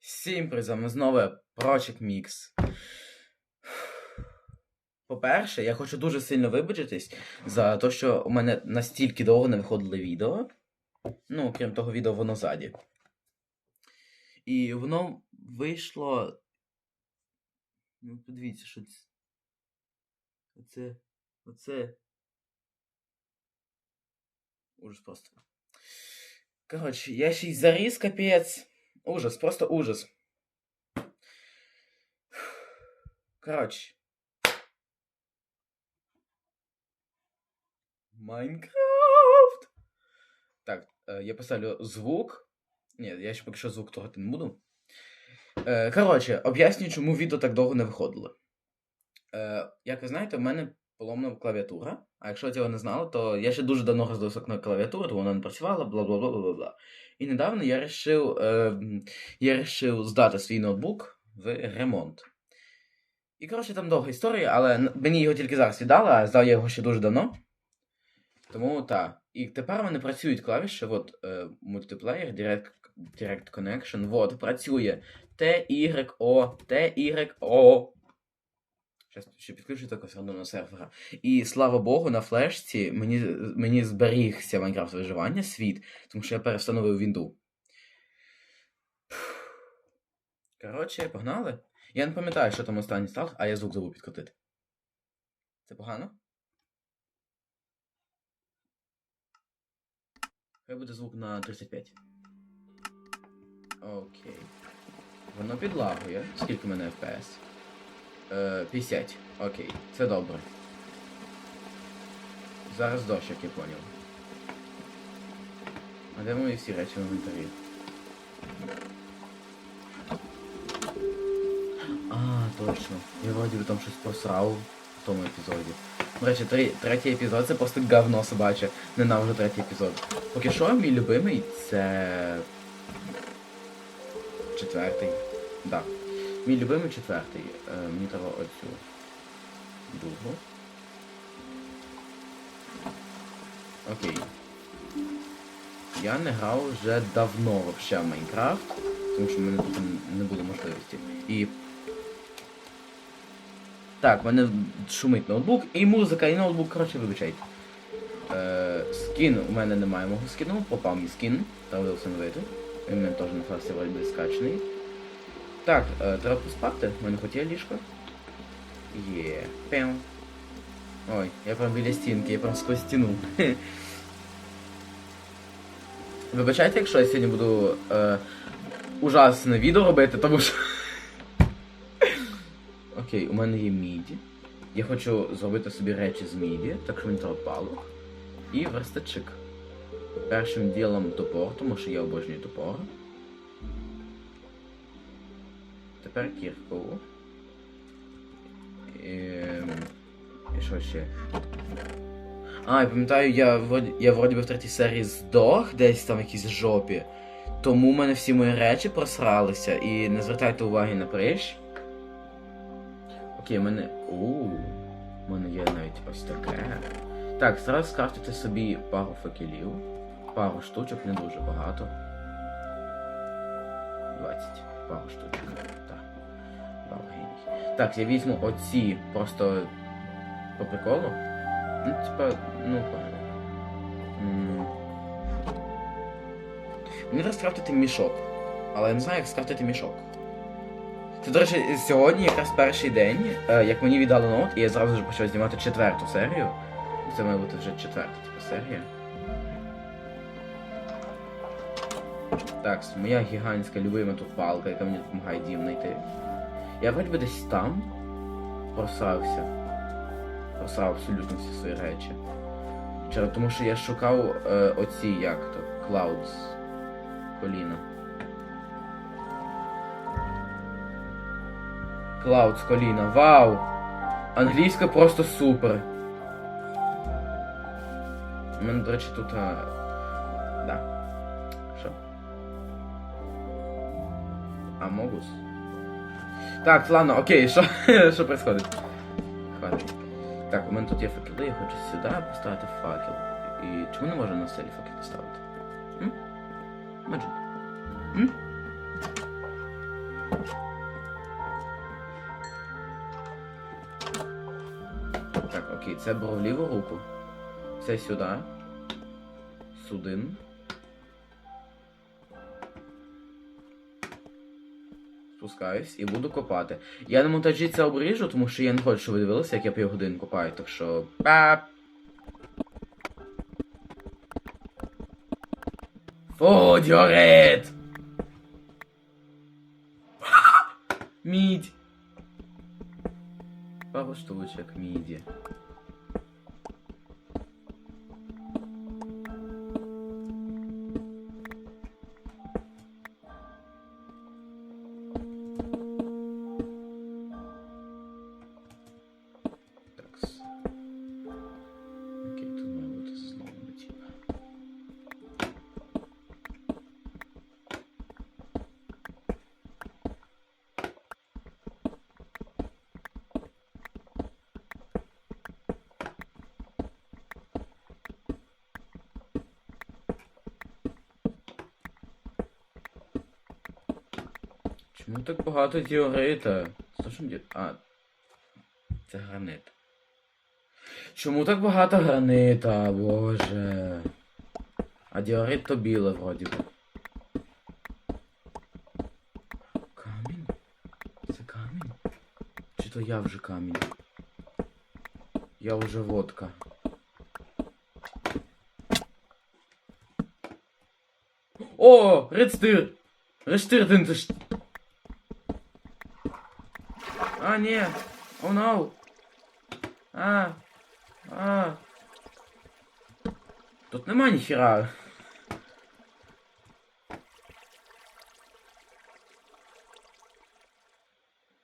Всім привіт, з знову Project Mix. По-перше, я хочу дуже сильно вибачитись за те, що у мене настільки довго не виходили відео. Ну, крім того, відео воно ззаді. І воно вийшло. Ну, подивіться, що це. Оце. Оце. Ужас просто. Коротше, я ще й заріз капець. Ужас, просто ужас. Коротше. Майнкрафт. Так, е, я поставлю звук. Ні, я ще поки що звук трогати не буду. Е, коротше, об'яснюю, чому відео так довго не виходило. Е, як ви знаєте, в мене поломана клавіатура. А якщо ви цього не знали, то я ще дуже давно роздивився на клавіатуру, то вона не працювала, бла бла бла бла бла. І недавно я вирішив е, я решив здати свій ноутбук в ремонт. І коротше там довга історія, але мені його тільки зараз віддали, а здав я його ще дуже давно. Тому так. І тепер в мене працюють клавіші, от е, мультиплеєр, Direct, Direct Connection, от, працює T-Y-O, T-Y-O. Зараз ще підключу також рандомного сервера. І слава Богу, на флешці мені, мені зберігся Майнкрафт виживання світ, тому що я перестановив Вінду. Коротше, погнали. Я не пам'ятаю, що там останній став, а я звук забув підкотити. Це погано? Хай буде звук на 35. Окей. Воно підлагує. Скільки в мене FPS? Е, 50. Окей, це добре. Зараз дощ, як я поняв. А де мої всі речі в інвентарі? А, точно. Я вроді би там щось просрав в тому епізоді. До речі, три, третій епізод це просто говно собаче. Ненавижу третій епізод. Поки що, мій любимий це. Четвертий. Да. Мій любимий четвертий. Е, мені треба оцю. Другу. Окей. Я не грав вже давно вообще в Майнкрафт, тому що в мене тут не було можливості. І. Так, в мене шумить ноутбук і музика, і ноутбук, коротше, вибачайте. Е, скін у мене немає мого скіну, попав мій скін, треба встановити. Він мене теж на вроді скачаний. Так, е, треба поспати, мене хоч є ліжко. Є. Пем. Ой, я прям біля стінки, я прям сквозь стіну. Вибачайте, якщо я сьогодні буду е, ужасне відео робити, тому що. Окей, у мене є міді. Я хочу зробити собі речі з міді, так що мені треба палок. І верстачик. Першим ділом топор, тому що я обожнюю топор. Тепер кірку. І, і що ще? А, я пам'ятаю, я вроді, я вроді би в третій серії здох десь там в якійсь жопі. Тому в мене всі мої речі просралися. І не звертайте уваги на прищ. Окей, в мене. Ууу. У мене є навіть ось таке. Так, зараз скрафтити собі пару факелів. Пару штучок, не дуже багато. 20. Пару штучок. Так. Я візьму оці просто по приколу. Ну, типа, ну, погано. Мені треба скрафтити мішок. Але я не знаю, як скрафтити мішок. Це, до речі, сьогодні якраз перший день, е, як мені віддали ноут, і я зразу ж почав знімати четверту серію. Це має бути вже четверта, типу, серія. Так, моя гігантська любима тут палка, яка мені допомагає дім знайти. Я вроді би десь там просрався. Просрав абсолютно всі свої речі. Через тому що я шукав е, оці як то, Clouds коліна. Clouds коліна. Вау! Англійська просто супер. У мене, до речі, тут. А... Да. Що? Амогус? Так, ладно, окей, що що происходит? Хватить. Так, у мене тут є факели, я хочу сюди поставити факел. І чому не можна на селі факел поставити? М? Так, окей, це було в ліву руку. Це сюди. Судин. Спускаюсь і буду копати. Я на монтажі це обріжу, тому що я не хочу, щоб ви дивилися, як я півгодини копаю, так що. Пап! Фудіорит! Мідь! Пару штучок міді. Чому так багато діорита? Ж ді... А. Це гранит. Чому так багато гранита, боже. А діорит то біле вроді би. Камінь? Це камінь? Чи то я вже камінь? Я вже водка. О, редстир! Редстир, ти ж... А, ні! О, ноу! А. А. Тут нема ніхіра.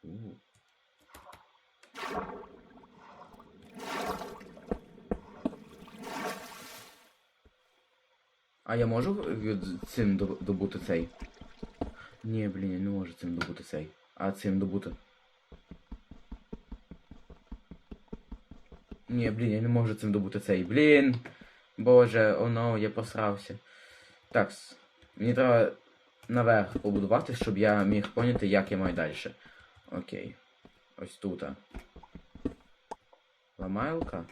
У. А я можу е, цим доб- добути цей? Ні, блін, я не можу цим добути цей. А цим добути. Ні, блін, я не можу цим добути цей. Блін. Боже, оно, я посрався. Так, мені треба наверх побудувати, щоб я міг поняти, як я маю далі. Окей. Ось тут. Ламайлка.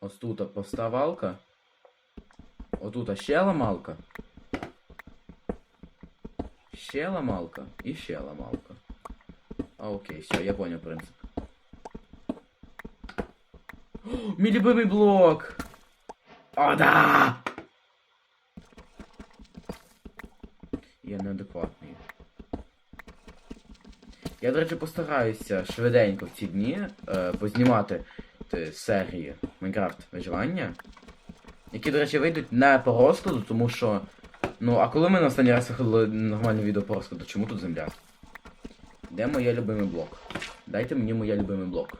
Ось тут поставалка. Отут ще ламалка. Ще ламалка і ще ламалка. Окей, все, я понял принцип. Мій любимий блок! О, да! Я неадекватний. Я, до речі, постараюся швиденько в ці дні е, познімати е, серії Майнкрафт виживання. Які, до речі, вийдуть не по розкладу, тому що. Ну, а коли ми на останній раз виходили нормальне відео по розкладу, чому тут земля? Де моє любимий блок? Дайте мені моє любимий блок.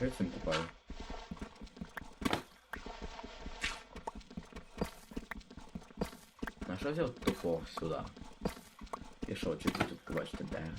Що я цим купаю? Що взяв топор сюди? І що, чи тут побачите дерево?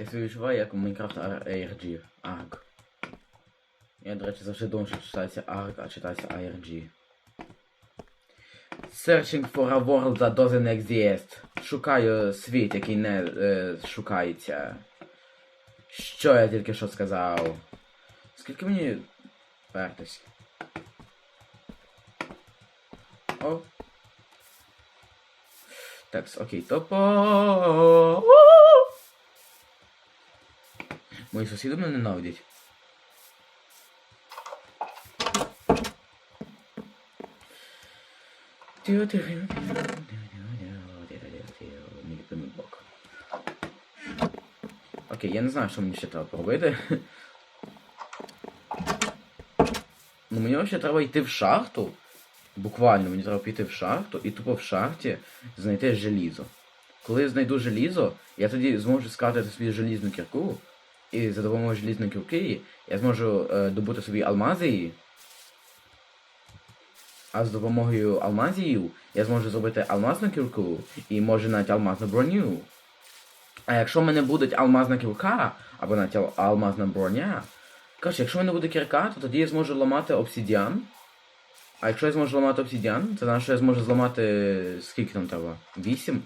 Я себе відчуваю як у Minecraft ARG. ARG. Я, до речі, завжди думав, що читається ARG, а читається ARG. Searching for a world that doesn't exist. Шукаю світ, який не е, шукається. Що я тільки що сказав? Скільки мені пертись? О. Так, окей, топо. Мої сусіди мене ненавидять. Мій любимий блок. Окей, я не знаю, що мені ще треба поробити. Ну мені ще треба йти в шахту. Буквально мені треба піти в шахту і тупо в шахті знайти желізо. Коли я знайду желізо, я тоді зможу скатати собі желізну кірку. І за допомогою желізної кірки я зможу е, добути собі алмазії. А з допомогою алмазів я зможу зробити алмазну кірку і може навіть алмазну броню. А якщо в мене буде алмазна кірка, або навіть алмазна броня, коротше, якщо в мене буде кірка, то тоді я зможу ламати обсидіан. А якщо я зможу ламати обсидіан, то значить я зможу зламати скільки там треба? 8?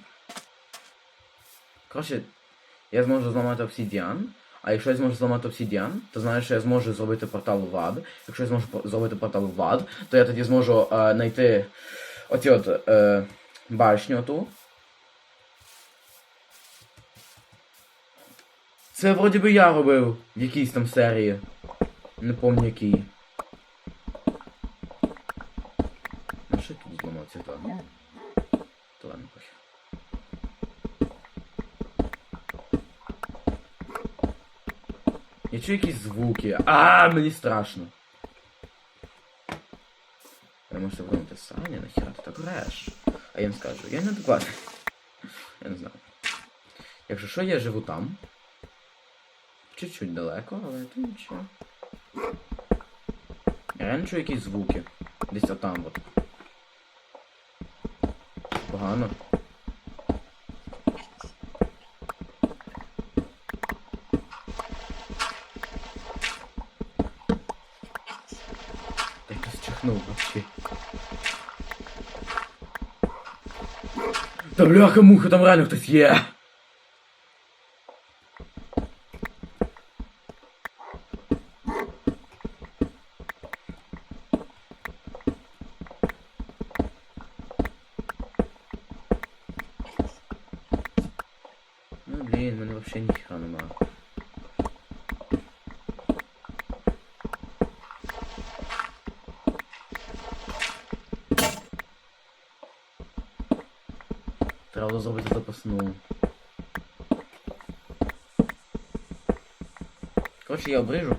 Коротше, я зможу зламати обсидіан. А якщо я зможу зламати обсідіан, то знаєш, що я зможу зробити портал в ад. Якщо я зможу зробити портал в ад, то я тоді зможу е, знайти оці от е, башню ту. Це вроді би я робив в якійсь там серії. Не пам'ятаю якій. Ну що тут зламав цей план? То ладно, похер. Я чую якісь звуки. А, мені страшно. Я можу подумати, Саня, нахіра ти так граєш? А я їм скажу, я не адекватний. Я не знаю. Якщо що, я живу там. Чуть-чуть далеко, але то нічого. Я реально чую якісь звуки. Десь отам от. Погано. Я якось чихнув вообще. Та бляха муха, там реально хтось є. Ну блін, в мене вообще ніхера нема. Треба було зробити запасну. Коротше, я обрижу.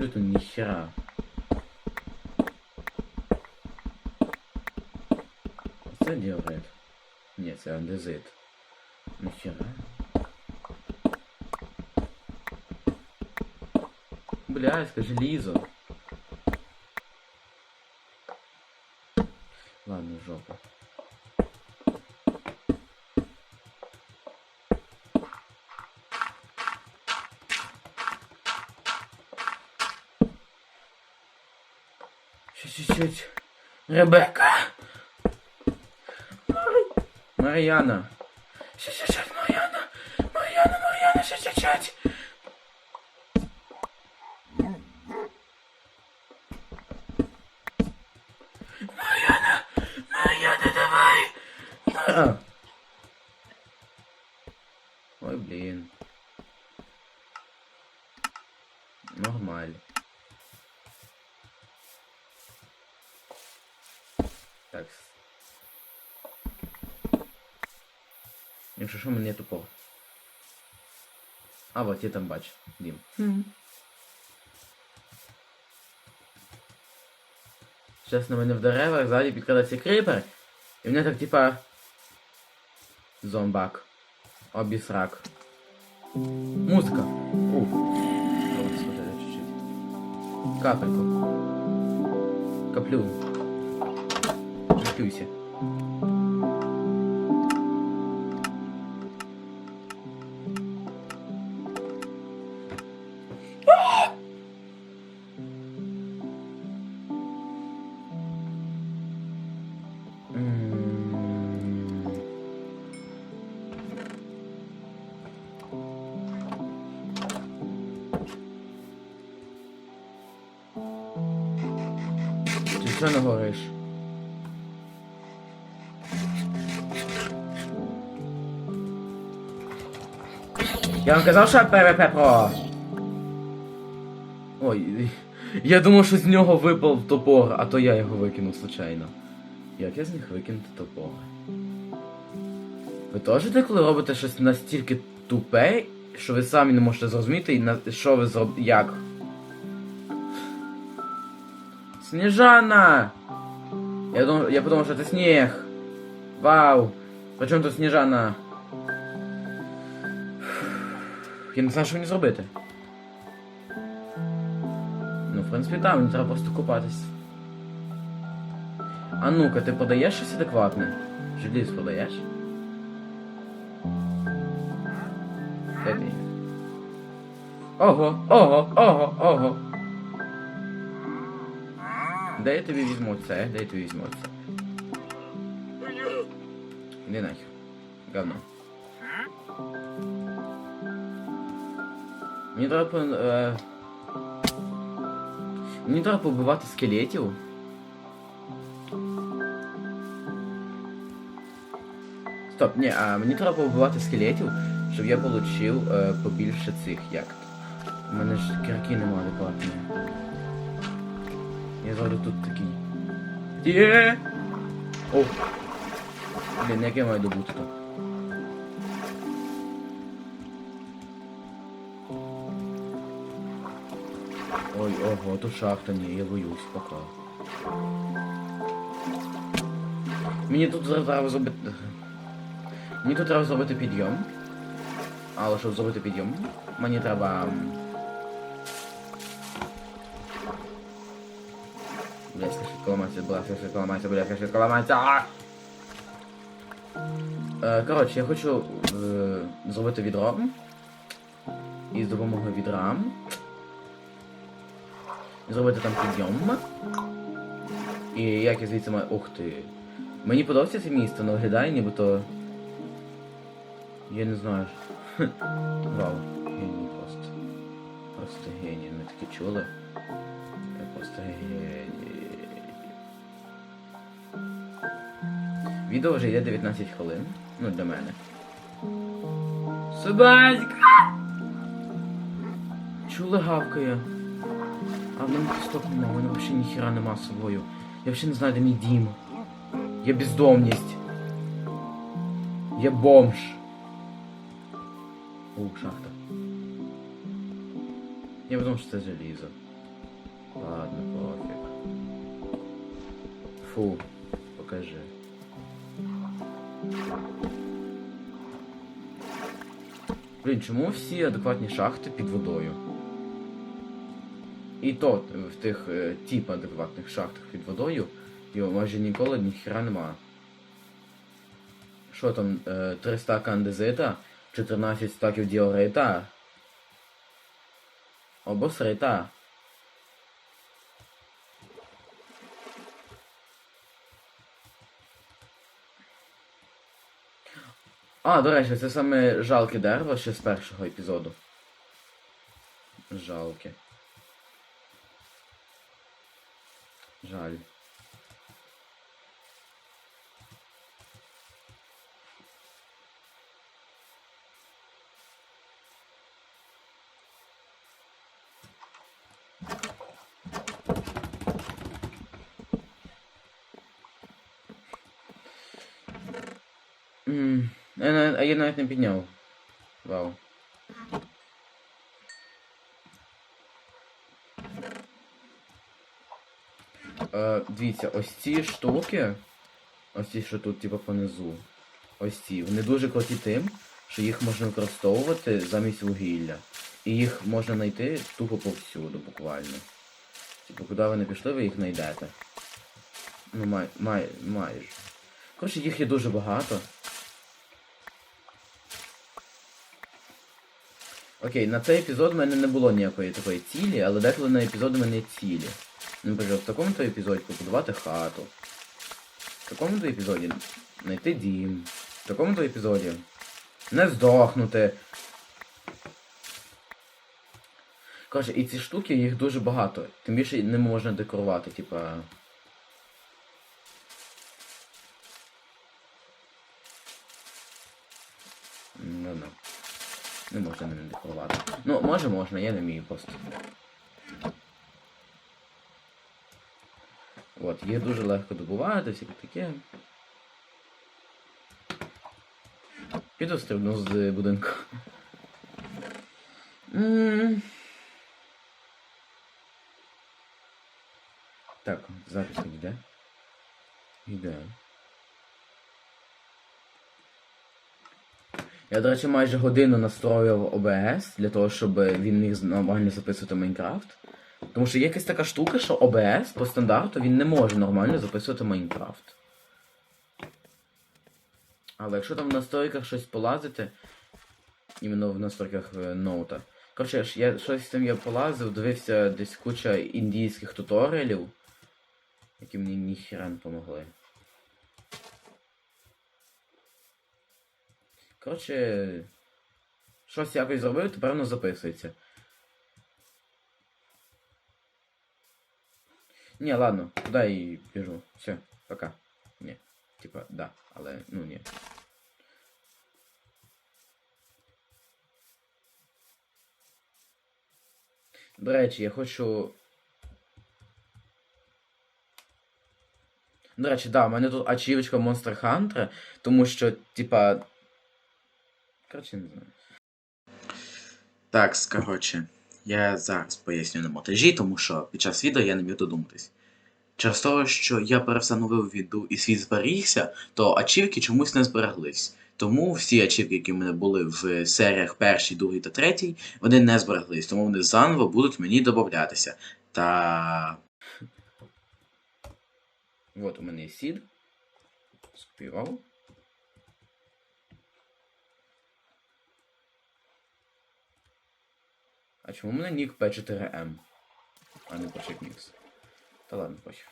Абсолютно ніхера. Це діорит. Ні, це андезит. Ніхера. Бля, скажи лізо. Ладно, жопа. Чуть-чуть. Ребекка. Мар'яна. Мар'яна. Мар'яна, Мар'яна, ще чуть-чуть. Так. Якщо що, мені тупо. А, вот я там бачу. Дім. Зараз на мене в деревах, ззаді підкрадається крипер. І мене так типа. Зомбак. Обісрак. Музика. Ух. Ой, схватили чуть-чуть. Капельку. Каплю. Каплюся. М. Ти що не гориш? Я вам казав, що я ПВП про. Ой, я думав, що з нього випав топор, а то я його викинув случайно. Як я з них викинути топор? Ви теж деколи робите щось настільки тупе, що ви самі не можете зрозуміти, і на... що ви зроб... Як? Сніжана! Я думав, я подумав, що це сніг. Вау! Причому тут сніжана? Я не знаю, що мені зробити. Ну, в принципі, так, мені треба просто купатись. А ну-ка, ти подаєш щось адекватне? Желіз подаєш? Де? Ого, ого, ого, ого. Де я тобі візьму це? Де я тобі візьму це? Іди нахер. Говно. Мені треба. Е... Мені треба побивати скелетів. Стоп, ні, а мені треба побивати скелетів, щоб я отримав е, побільше цих як. У мене ж кірки нема адекватної. Я зроблю тут такий. Є! О! Блін, як я маю добути то? Ого, тут шахта, ні, я боюсь, пока. Мені тут треба зробити. Мені тут треба зробити підйом. Але щоб зробити підйом, мені треба. Бля, швидко ламається, бля, швидко ламається, бля, швидко ламається. Коротше, я хочу е, зробити відро. І з допомогою відра зробити там підйом. І як я звідси маю. Ух ти. Мені подобається це місто, але виглядає нібито. Я не знаю. Вау, геній просто. Просто геній. Ми таке чули. Я просто геній. Відео вже йде 19 хвилин. Ну, для мене. Собаська! Чули гавкає. А в мене нема, у мене взагалі ніхіра нема собою. Я взагалі не знаю, де мій дім. Я бездомність. Я бомж. О, шахта. Я подумав, що це желізо. Ладно, пофіг. Фу, покажи. Блін, чому всі адекватні шахти під водою? І то в тих е, тип адекватних шахтах під водою його майже ніколи ніхіра нема. Що там, е, 3 стака андезита, 14 стаків діорита. Або срита. А, до речі, це саме жалке дерево ще з першого епізоду. Жалке. Жаль. М, Я, навіть- а я навіть не підняв. Вау. Е, дивіться, ось ці штуки. Ось ці, що тут, типу, понизу. Ось ці. Вони дуже круті тим, що їх можна використовувати замість вугілля. І їх можна знайти тупо повсюду, буквально. Типу, куди ви не пішли, ви їх знайдете. Ну, май, май, майже. Коротше, їх є дуже багато. Окей, на цей епізод в мене не було ніякої такої цілі, але деколи на епізоди в мене є цілі. Наприклад, в такому-то епізоді побудувати хату. В такому-то епізоді знайти дім. В такому-то епізоді не здохнути. Коротше, і ці штуки, їх дуже багато. Тим більше не можна декорувати, типа. Ну, ну. Не можна мене декорувати. Ну, може можна, я не вмію просто. От, їх дуже легко добувати, всяке таке. Піду стрибну з будинку. Так, запись не йде. Йде. Я, до речі, майже годину настроював OBS для того, щоб він міг нормально записувати Майнкрафт. Тому що є якась така штука, що OBS по стандарту він не може нормально записувати Майнкрафт. Але якщо там в настройках щось полазити, іменно в настройках е, ноута. Коротше, я щось з тим я полазив, дивився десь куча індійських туторіалів, які мені ніхіра не помогли. Коротше, щось якось зробив, тепер воно записується. Не, ладно, туда и бежу. Все, пока. Не, типа, да, але, ну ні. До речі, я хочу. До речі, да, у мене тут ачівочка Monster Hunter, тому що, типа. Коротше, не знаю. Так, коротше, я зараз поясню на монтажі, тому що під час відео я не міг додуматись. Через те, що я перевстановив відео і світ зберігся, то ачівки чомусь не збереглись. Тому всі ачівки, які в мене були в серіях першій, другій та третій, вони не збереглись, тому вони заново будуть мені додатися. Та. От у мене є сід. Скопіював. А чому в мене нік P4M? А не Project Mix? Та ладно, похер.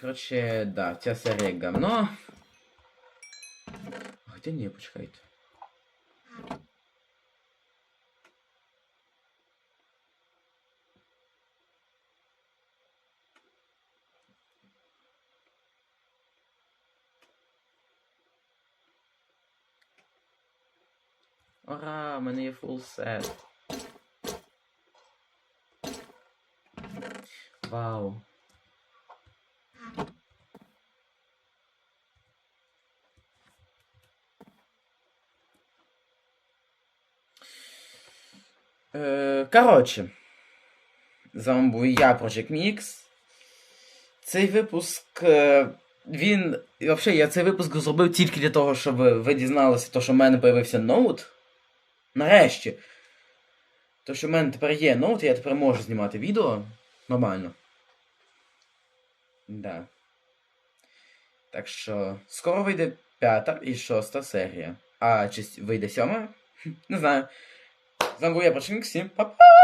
Короче, да, ця серія говно. Хотя ні, почекайте. Ура, в мене є фул сет. Вау. Е, коротше, з я, Project Mix. Цей випуск. е, Він. Взагалі, я цей випуск зробив тільки для того, щоб ви дізналися, то, що в мене з'явився ноут. Нарешті. То, що в мене тепер є ноут, я тепер можу знімати відео. Нормально. Да. Так що. Скоро вийде п'ята і шоста серія. А чи вийде сьома? Не знаю. З вами був я, Пашинк, всім па-па!